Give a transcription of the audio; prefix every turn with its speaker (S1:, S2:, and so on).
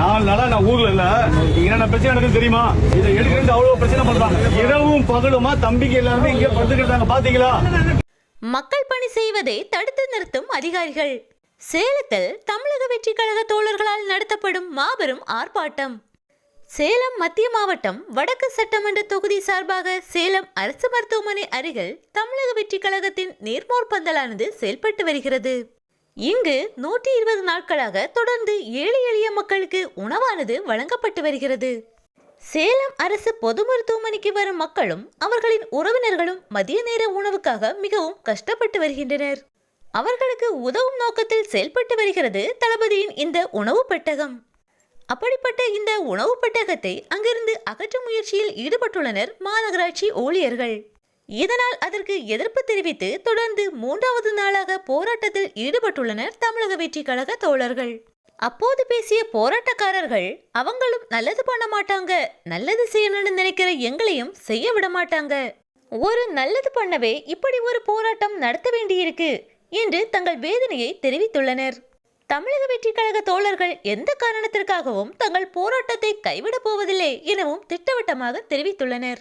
S1: நாலு நாளா நான் ஊர்ல இல்ல. என்ன பிரச்சனை நடக்குது தெரியுமா? இதை எடுக்கிறது அவ்வளவு பிரச்சனை பண்றாங்க. இரவும் பகலுமா தம்பிக்கு எல்லாருமே இங்கே படுத்துக்கிட்டாங்க பாத்தீங்களா?
S2: மக்கள் பணி செய்வதை தடுத்து நிறுத்தும் அதிகாரிகள். சேலத்தில் தமிழக வெற்றி கழக தோழர்களால் நடத்தப்படும் மாபெரும் ஆர்ப்பாட்டம். சேலம் மத்திய மாவட்டம் வடக்கு சட்டமன்ற தொகுதி சார்பாக சேலம் அரசு மருத்துவமனை அருகில் தமிழக வெற்றி கழகத்தின் நேர்மோர் பந்தலானது செயல்பட்டு வருகிறது. இங்கு நூற்றி இருபது நாட்களாக தொடர்ந்து ஏழை எளிய மக்களுக்கு உணவானது வழங்கப்பட்டு வருகிறது. சேலம் அரசு பொது மருத்துவமனைக்கு வரும் மக்களும் அவர்களின் உறவினர்களும் மதிய நேர உணவுக்காக மிகவும் கஷ்டப்பட்டு வருகின்றனர். அவர்களுக்கு உதவும் நோக்கத்தில் செயல்பட்டு வருகிறது தளபதியின் இந்த உணவு பெட்டகம். அப்படிப்பட்ட இந்த உணவு பெட்டகத்தை அங்கிருந்து அகற்றும் முயற்சியில் ஈடுபட்டுள்ளனர் மாநகராட்சி ஊழியர்கள். இதனால் அதற்கு எதிர்ப்பு தெரிவித்து தொடர்ந்து மூன்றாவது நாளாக போராட்டத்தில் ஈடுபட்டுள்ளனர் தமிழக வெற்றி கழக தோழர்கள். அப்போது பேசிய போராட்டக்காரர்கள் அவங்களும் நல்லது பண்ண மாட்டாங்க. நல்லது செய்யணும்னு நினைக்கிற எங்களையும் செய்ய விட மாட்டாங்க. ஒரு நல்லது பண்ணவே இப்படி ஒரு போராட்டம் நடத்த வேண்டியிருக்கு என்று தங்கள் வேதனையை தெரிவித்துள்ளனர். தமிழக வெற்றி கழக தோழர்கள் எந்த காரணத்திற்காகவும் தங்கள் போராட்டத்தை கைவிடப் போவதில்லை எனவும் திட்டவட்டமாக தெரிவித்துள்ளனர்.